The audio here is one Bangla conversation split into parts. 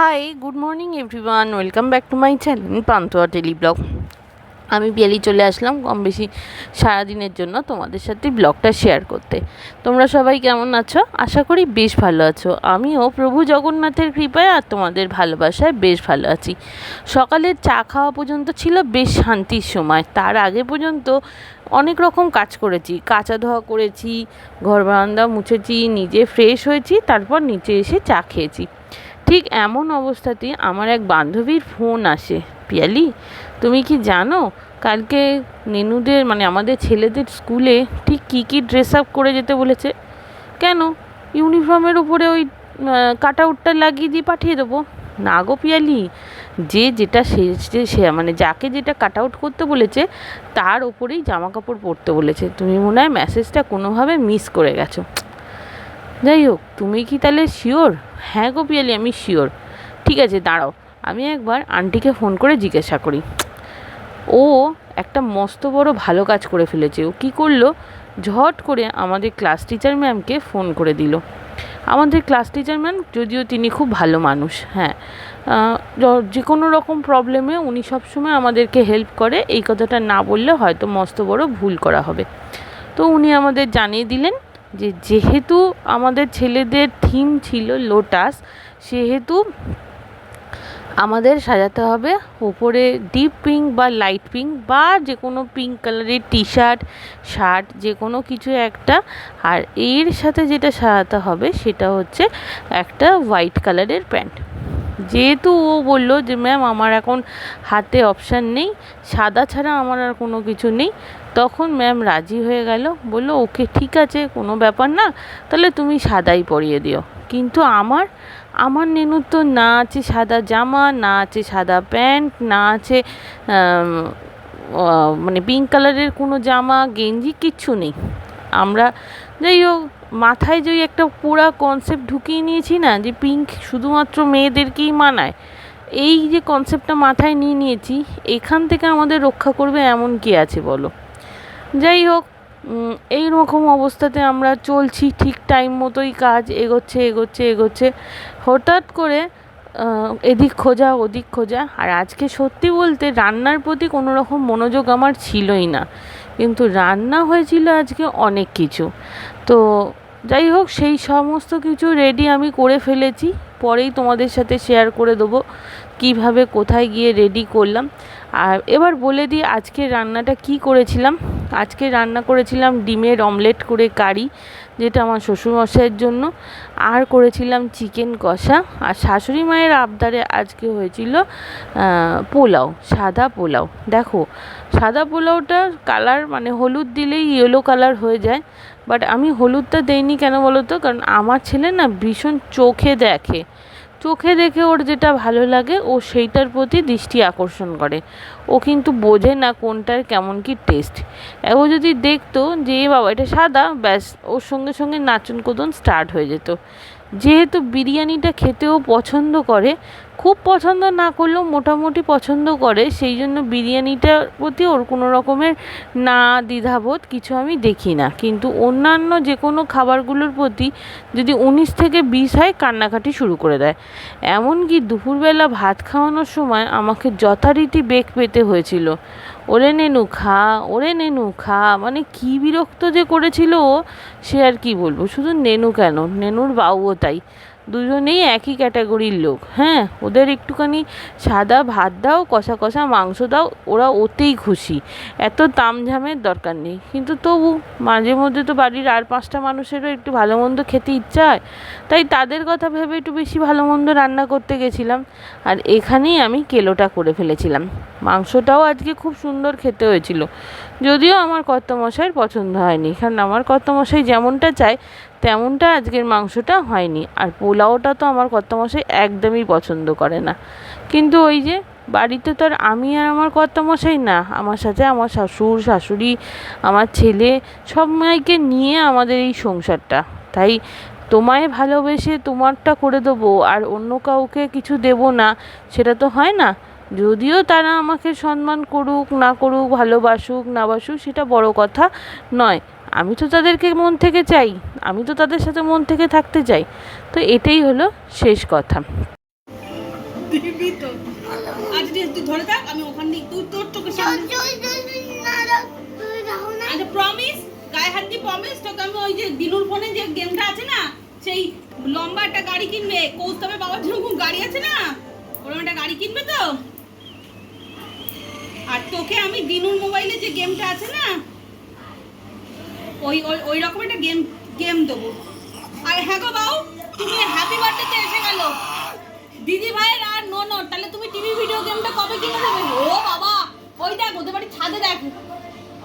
Hi good morning everyone welcome back to my channel Pantua daily blog আমি বিয়ালি চলে আসলাম কম বেশি সারাদিনের জন্য তোমাদের সাথে ব্লগটা শেয়ার করতে। তোমরা সবাই কেমন আছো? আশা করি বেশ ভালো আছো। আমিও প্রভু জগন্নাথের কৃপায় আর তোমাদের ভালোবাসায় বেশ ভালো আছি। সকালের চা খাওয়া পর্যন্ত ছিল বেশ শান্তির সময়। তার আগে পর্যন্ত অনেক রকম কাজ করেছি। কাঁচা ধোয়া করেছি, ঘর বারান্দা মুছেছি, নিজে ফ্রেশ হয়েছি, তারপর নিচে এসে চা খেয়েছি। ঠিক এমন অবস্থাতেই আমার এক বান্ধবীর ফোন আসে। পিয়ালি, তুমি কি জানো কালকে নেনুদের মানে আমাদের ছেলেদের স্কুলে ঠিক কী কী ড্রেস আপ করে যেতে বলেছে? কেন? ইউনিফর্মের উপরে ওই কাট আউটটা লাগিয়ে দিয়ে পাঠিয়ে দেবো। না গো পিয়ালি, যে যেটা সে সে মানে যাকে যেটা কাট আউট করতে বলেছে, তার ওপরেই জামা কাপড় পরতে বলেছে। তুমি মনে হয় মেসেজটা কোনোভাবে মিস করে গেছো। যাই হোক, তুমি কি তাহলে শিওর হ্যাঁ গো পিয়ালি, আমি শিওর ঠিক আছে, দাঁড়াও। আমি একবার আন্টিকে ফোন করে জিজ্ঞাসা করি। ও একটা মস্ত বড় ভালো কাজ করে ফেলেছে। ও কী করল? ঝট করে আমাদের ক্লাস টিচার ম্যামকে ফোন করে দিল। আমাদের ক্লাস টিচার ম্যাম যদিও তিনি খুব ভালো মানুষ হ্যাঁ। যে কোনো রকম প্রবলেমে উনি সবসময় আমাদেরকে হেল্প করে। এই কথাটা না বললে হয়তো মস্ত বড় ভুল করা হবে। তো উনি আমাদের জানিয়ে দিলেন যে যেহেতু আমাদের ছেলেদের থিম ছিল লোটাস সেহেতু আমাদের সাজাতে হবে উপরে ডিপ পিঙ্ক বা লাইট পিঙ্ক বা যে কোনো পিঙ্ক কালারের টি শার্ট শার্ট যে কোনো কিছু একটা। আর এর সাথে যেটা সাজাতে হবে সেটা হচ্ছে একটা হোয়াইট কালারের প্যান্ট যেহেতু ও বলল যে ম্যাম আমার এখন হাতে অপশান নেই, সাদা ছাড়া আমার আর কোনো কিছু নেই। তখন ম্যাম রাজি হয়ে গেল। বলল, ওকে, ঠিক আছে, কোনো ব্যাপার না, তাহলে তুমি সাদাই পরিয়ে দিও। কিন্তু আমার আমার নেনুর তো না আছে সাদা জামা, না আছে সাদা প্যান্ট, না আছে মানে পিঙ্ক কালারের কোনো জামা, গেঞ্জি, কিচ্ছু নেই। আমরা যাই হোক, মাথায় যে একটা পুরা কনসেপ্ট ঢুকিয়ে নিয়েছি না, যে পিঙ্ক শুধুমাত্র মেয়েদেরকেই মানায়, এই যে কনসেপ্টটা মাথায় নিয়ে নিয়েছি, এখান থেকে আমাদের রক্ষা করবে এমন কি আছে বলো? যাই হোক এই রকম অবস্থাতে আমরা চলছি, ঠিক টাইম মতোই কাজ এগোচ্ছে এগোচ্ছে এগোচ্ছে। হঠাৎ করে এদিক খোঁজা, ওদিক খোঁজা। আর আজকে সত্যি বলতে রান্নার প্রতি কোনো রকম মনোযোগ আমার ছিলই না। কিন্তু রান্না হয়েছিল আজকে অনেক কিছু। তো যাই হোক, সেই সমস্ত কিছু রেডি আমি করে ফেলেছি। পরেই তোমাদের সাথে শেয়ার করে দেবো। কীভাবে, কোথায় গিয়ে রেডি করলাম। আর এবার বলে দিই আজকে রান্নাটা কি করেছিলাম? আজকে রান্না করেছিলাম ডিমের অমলেট করে কারি, যেটা আমার শ্বশুরমশাইয়ের জন্য। আর করেছিলাম চিকেন কষা। আর শাশুড়ি মায়ের আবদারে আজকে হয়েছিল পোলাও, সাদা পোলাও। দেখো, সাদা পোলাওটা কালার মানে হলুদ দিলেই ইয়েলো কালার হয়ে যায়। বাট আমি হলুদটা দেইনি কেন বলো তো কারণ আমার ছেলে না ভীষণ চোখে দেখে। চোখে দেখে ওর যেটা ভালো লাগে, ও সেইটার প্রতি দৃষ্টি আকর্ষণ করে। ও কিন্তু বোঝে না কোনটার কেমন কি টেস্ট ও যদি দেখতো যে বাবা, এটা সাদা, ব্যাস, ওর সঙ্গে সঙ্গে নাচন কোদন স্টার্ট হয়ে যেত। যেহেতু বিরিয়ানিটা খেতেও পছন্দ করে, খুব পছন্দ না করলেও মোটামুটি পছন্দ করে, সেই জন্য বিরিয়ানিটার প্রতি ওর কোনো রকমের না দ্বিধাবোধ কিছু আমি দেখি না। কিন্তু অন্যান্য যে কোনো খাবারগুলোর প্রতি যদি উনিশ থেকে বিশ হয়, কান্নাকাটি শুরু করে দেয়। এমনকি দুপুরবেলা ভাত খাওয়ানোর সময় আমাকে যথারীতি বেগ পেতে হয়েছিল। ওরে নেনু খা, ওরে নেনু খা মানে কী বিরক্ত যে করেছিল সে আর কি বলব? শুধু নেনু কেন? নেনুর বাবুও তাই। দুজনেই একই ক্যাটাগরির লোক। হ্যাঁ ওদের একটুখানি সাদা ভাত দাও, কষা কষা মাংস দাও, ওরা ওতেই খুশি। এত তামঝামের দরকার নেই। কিন্তু তবু মাঝে মধ্যে তো বাড়ির আর পাঁচটা মানুষেরও একটু ভালো মন্দ খেতে ইচ্ছা হয়। তাই তাদের কথা ভেবে একটু বেশি ভালো মন্দ রান্না করতে গেছিলাম। আর এখানেই আমি কেলোটা করে ফেলেছিলাম। মাংসটাও আজকে খুব সুন্দর খেতে হয়েছিল। যদিও আমার কর্তমশাইয়ের পছন্দ হয়নি, কারণ আমার কর্তমশাই যেমনটা চায়, তেমনটা আজকের মাংসটা হয়নি। আর পোলাওটা তো আমার কর্তামশাই একদমই পছন্দ করে না। কিন্তু ওই যে বাড়িতে তো আর আমি আর আমার কর্তামশাই না, আমার সাথে আমার শ্বশুর, শাশুড়ি, আমার ছেলে সবাইকে নিয়ে আমাদের এই সংসারটা। তাই তোমায় ভালোবেসে তোমারটা করে দেবো, আর অন্য কাউকে কিছু দেবো না, সেটা তো হয় না। যদিও তারা আমাকে সম্মান করুক না করুক ভালোবাসুক না বাসুক সেটা বড় কথা নয়। আমি তো তাদেরকে মন থেকে চাই। আমি তো তাদের সাথে মন থেকে থাকতে চাই। তো এটাই হলো শেষ কথা। আচ্ছা ঠিক আছে, তুই ধরে থাক আমি ওখান দিয়ে তুই তোর চোখের সামনে আচ্ছা প্রমিস গায়ে হাত দিয়ে প্রমিস তোকে আমি ওই যে দিনুর ফোনে যে গেমটা আছে না সেই লম্বা একটা গাড়ি কিনবে কৌস্তবের বাবার জন্য গাড়ি আছে না? ওরকম একটা গাড়ি কিনবে তো? আর তোকে আমি দিনুর মোবাইলে যে গেমটা আছে না, ওই ওই রকম একটা গেম গেম দেবো। আর হ্যাঁ গো বাউ, তুমি হ্যাপি বার্থডেতে এসে গেল। দিদি ভাইয়ের আর ননর তাহলে তুমি টিভি ভিডিও গেমটা কবে কিনে দেবে? ও বাবা, ওই দেখ, ওদের বাড়ির ছাদে দেখ।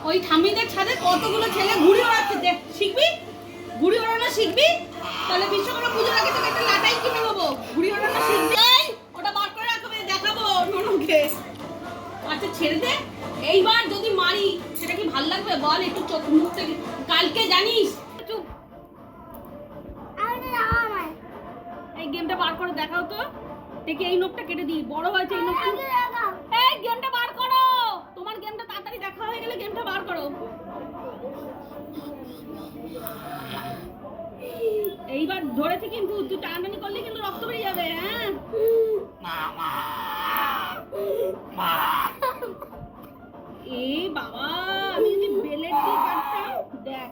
ওই ঠামিদের ছাদে কতগুলো ছেলে ঘুড়ি ওড়াচ্ছে, দেখ, শিখবি? ঘুড়ি ওড়ানো শিখবি? তাহলে বিশ্বকর্মা পুজোর আগে তোকে একটা লাটাই কিনে দেবো। ঘুড়ি ওড়ানো শিখবি? ওটা বার করে রাখবে দেখাবো ননকে। আচ্ছা ছেড়ে দে। এইবার যদি মারি, সেটা কি ভালো লাগবে? বল, একটু চোখ মুখ থেকে। কালকে জানিস? এই গেমটা বার করে, দেখাও তো। দেখি এই নোকটা কেটে দিই। বড় হয়েছে এই নোকটা এই গেমটা বার করো। তোমার গেমটা তাড়াতাড়ি দেখা হয়ে গেলে গেমটা বার করো। এইবার ধরেছি কিন্তু তুই টানাটানি করলে কিন্তু রক্ত বেরিয়ে যাবে হ্যাঁ? এই বাবা আমি যদি বেলেট দিয়ে কাটতাম দেখ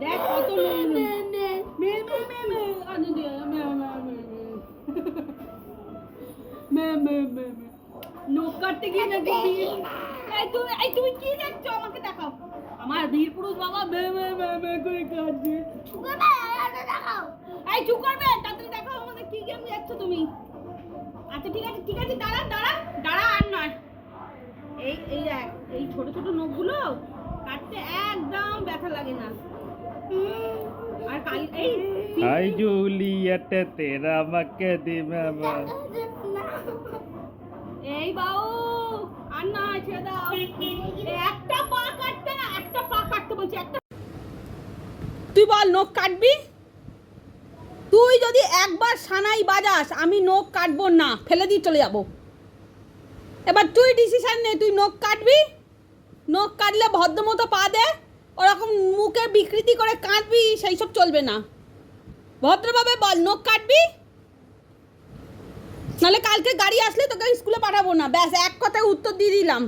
দেখ কত নখ কাটতে গিয়ে নাকি তুমি এই তুমি কি দেখছ? আমাকে দেখাও আমার বীর পুরুষ বাবা মে মে মে মে করে কাঁদছে। এই চুপ করবে তাড়াতাড়ি দেখো আমাদের কি গেম যাচ্ছ তুমি। আচ্ছা ঠিক আছে ঠিক আছে দাঁড়া দাঁড়া দাঁড়া আর নয়। এই এই দেখ এই ছোট ছোট নখগুলো কাটতে একদম ব্যথা লাগে না। আর কাল এই আই জুলিয়েট তেরা মাকে দিবে এই বাউ আর না ছেড়ে দাও। একটা একটা পা কাটতে বলছি, একটা তুই বল, নখ কাটবি? তুই যদি একবার সানাই বাজাস, আমি নখ কাটবো না, ফেলে দিয়ে চলে যাব। এবার তুই ডিসিশন নে, তুই নখ কাটবি? নখ কাটলে ভদ্রমতো পা দে, ওরকম মুখে বিকৃতি করে কাঁদবি, সেই সব চলবে না। ভদ্রভাবে বল, নখ কাটবি? নাহলে কালকে গাড়ি আসলে তোকে স্কুলে পাঠাবো না। ব্যাস, এক কথায় উত্তর দিয়ে দিলাম।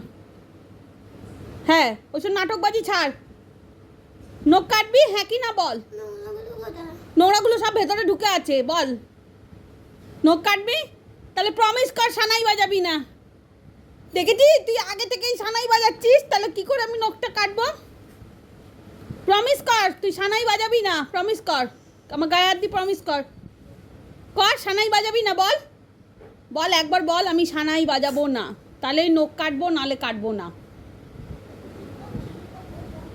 হ্যাঁ ওইসব নাটকবাজি ছাড়। নখ কাটবি হ্যাঁ কি না বল। নোংরাগুলো সব ভেতরে ঢুকে আছে, বল। নখ কাটবি, তাহলে প্রমিস কর সানাই বাজাবি না। দেখেছি তুই আগে থেকেই সানাই বাজাচ্ছিস, তাহলে কি করে আমি নখটা কাটবো? প্রমিস কর, তুই সানাই বাজাবি না প্রমিস কর। আমার গায়ে হাত প্রমিস কর। কর, সানাই বাজাবি না, বল। বল, একবার বল, আমি সানাই বাজাবো না। তাহলে নখ কাটবো, নালে কাটবো না।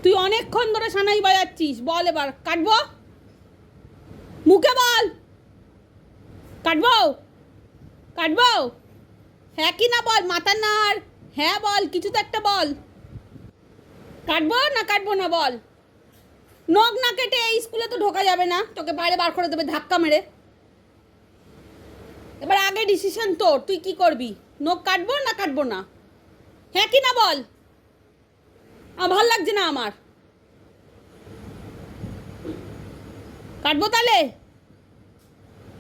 তুই অনেকক্ষণ ধরে সানাই বাজাচ্ছিস। বল এবার, কাটবো? মুখে বল। কাটবো? কাটবো? হ্যাঁ কি না বল, মাথা নাড়। হ্যাঁ বল, কিছু তো একটা বল। কাটবো না কাটবো না বল? নখ না কেটে এই স্কুলে তো ঢোকা যাবে না। তোকে বাইরে বার করে দেবে ধাক্কা মেরে। এবার আগে ডিসিশন তোর, তুই কি করবি? নখ কাটবো না কাটবো না? হ্যাঁ কি না বল? ভালো লাগছে না আমার। কাটবো তাহলে?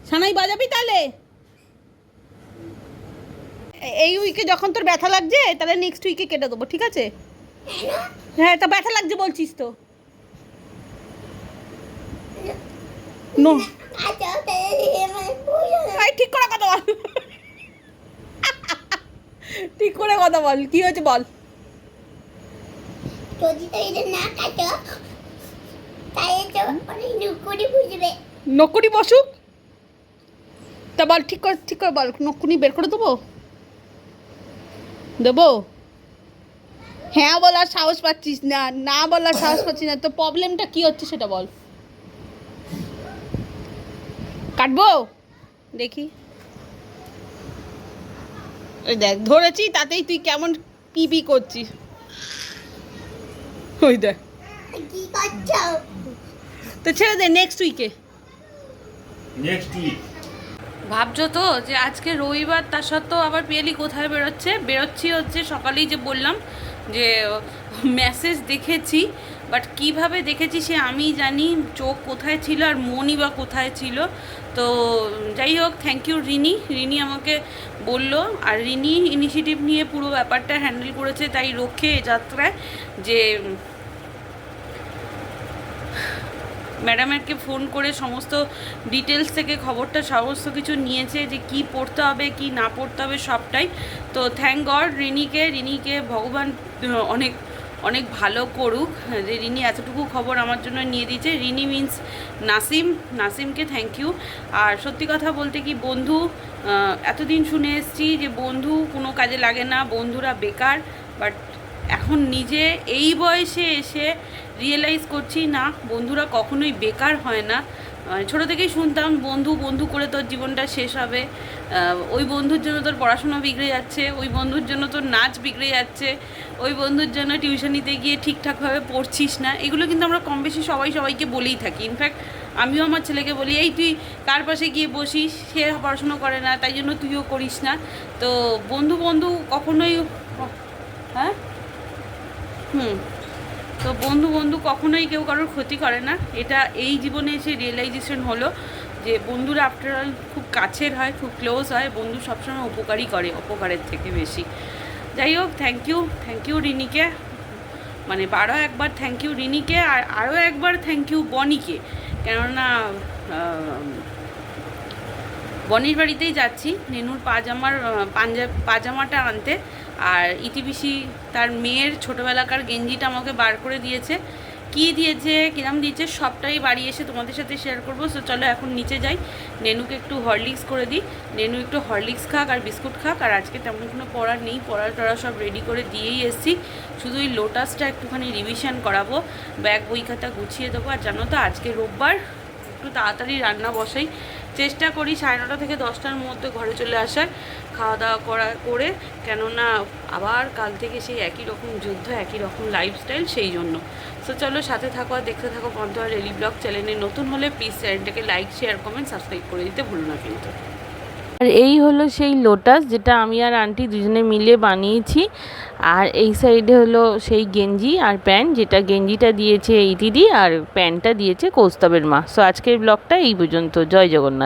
সানাই বাজাবি তাহলে? এই উইকে যখন তোর ব্যথা লাগছে তাহলে নেক্সট উইকে কেটে দেবো ঠিক আছে? হ্যাঁ তা ব্যথা লাগছে বলছিস তো। নো ঠিক করে কথা বল। ঠিক করে কথা বল কি হয়েছে বল। যদি নকুনি বসুক। তা বল, ঠিক করে ঠিক করে বল নকুনি বের করে দেবো? দেবো? হ্যাঁ বলার সাহস পাচ্ছিস না না বলার সাহস পাচ্ছিস না, তো প্রবলেমটা কি হচ্ছে সেটা বল। কাটবো? দেখি। ওই দেখ, ধরেছি, তাতেই তুই কেমন পিপি করছিস। ওই দেখ। তো ছেড়ে দে নেক্সট উইকে নেক্সট উইক ভাবছ তো যে আজকে রবিবার তার সত্ত্বেও আবার পিয়ালি কোথায় বেরোচ্ছে? বেরোচ্ছি হচ্ছে সকালেই যে বললাম যে মেসেজ দেখেছি বাট কীভাবে দেখেছি সে আমি জানি চোখ কোথায় ছিল আর মনই বা কোথায় ছিল। তো যাই হোক থ্যাংক ইউ রিনি। রিনি আমাকে বলল, আর রিনি ইনিশিয়েটিভ নিয়ে পুরো ব্যাপারটা হ্যান্ডেল করেছে তাই রক্ষে যাত্রায় যে ম্যাডামেরকে ফোন করে সমস্ত ডিটেলস থেকে খবরটা, সমস্ত কিছু নিয়েছে যে কি পড়তে হবে, কি না পড়তে হবে সবটাই। তো থ্যাংক গড রিনিকে রিনিকে ভগবান, অনেক অনেক ভালো করুক। যে রিনি এতটুকু খবর আমার জন্য নিয়ে দিয়েছে। রিনি মিন্স নাসিম। নাসিমকে থ্যাংক ইউ আর সত্যি কথা বলতে কি, বন্ধু এতদিন শুনে এসেছি যে বন্ধু কোনো কাজে লাগে না, বন্ধুরা বেকার বাট এখন নিজে এই বয়সে এসে রিয়েলাইজ করছি, না, বন্ধুরা কখনোই বেকার হয় না। ছোট থেকেই শুনতাম, বন্ধু বন্ধু করে তোর জীবনটা শেষ হবে। ওই বন্ধুর জন্য তোর পড়াশোনা বিগড়ে যাচ্ছে, ওই বন্ধুর জন্য তোর নাচ বিগড়ে যাচ্ছে, ওই বন্ধুর জন্য টিউশনিতে গিয়ে ঠিকঠাকভাবে পড়ছিস না, এগুলো কিন্তু আমরা কম বেশি সবাই সবাইকে বলেই থাকি। ইনফ্যাক্ট আমিও আমার ছেলেকে বলি, এই তুই কার পাশে গিয়ে বসিস? সে পড়াশুনো করে না, তাই জন্য তুইও করিস না। তো বন্ধু বন্ধু কখনোই হ্যাঁ? হুম। তো বন্ধু বন্ধু কখনোই কেউ কারোর ক্ষতি করে না। এটা এই জীবনে এসে রিয়েলাইজেশন হলো যে বন্ধুরা আফটার অল খুব কাছের হয়, খুব ক্লোজ হয়, বন্ধু সবসময় উপকারই করে, অপকারের থেকে বেশি। যাই হোক থ্যাংক ইউ থ্যাংক ইউ রিনিকে। মানে বারো একবার থ্যাংক ইউ রিনিকে আর আরও একবার থ্যাংক ইউ বনিকে। কেননা বনির বাড়িতেই যাচ্ছি নেনুর পাজামার পাঞ্জাব পাজামাটা আনতে। আর ইতিবিসি তার মেয়ের ছোটোবেলাকার গেঞ্জিটা আমাকে বার করে দিয়েছে। কী দিয়েছে, কিরাম দিয়েছে, সবটাই বাড়ি এসে তোমাদের সাথে শেয়ার করব। সো চলো এখন নিচে যাই। নেনুকে একটু হরলিক্স করে দিই। নেনু একটু হরলিক্স খাক আর বিস্কুট খাক। আর আজকে তেমন কোনো পড়ার নেই। পড়া টড়া সব রেডি করে দিয়েই এসেছি। শুধু ওই লোটাসটা একটুখানি রিভিশন করাবো। ব্যাগ, বই খাতা গুছিয়ে দেবো। আর জানো তো, আজকে রোববার। একটু তাড়াতাড়ি রান্না বসাই। চেষ্টা করি সাড়ে নটা থেকে দশটার মধ্যে ঘরে চলে আসার। খাওয়া দাওয়া করা করে, কেননা আবার কাল থেকে সেই একই রকম যুদ্ধ, একই রকম লাইফস্টাইল সেই জন্য। সো চলো সাথে থাকো আর দেখতে থাকো বন্ধুরা রেলি ব্লগ চ্যানেলে নতুন হলে প্লিজ চ্যানেলটাকে লাইক শেয়ার কমেন্ট সাবস্ক্রাইব করে দিতে ভুলো না কিন্তু। আর এই হলো সেই লোটাস যেটা আমি আর আন্টি দুজনে মিলে বানিয়েছি। আর এই সাইডে হলো সেই গেঞ্জি আর প্যান্ট যেটা গেঞ্জিটা দিয়েছে এই দিদি আর প্যান্টটা দিয়েছে কৌস্তবের মা। সো আজকের ব্লগটা এই পর্যন্ত। জয় জগন্নাথ।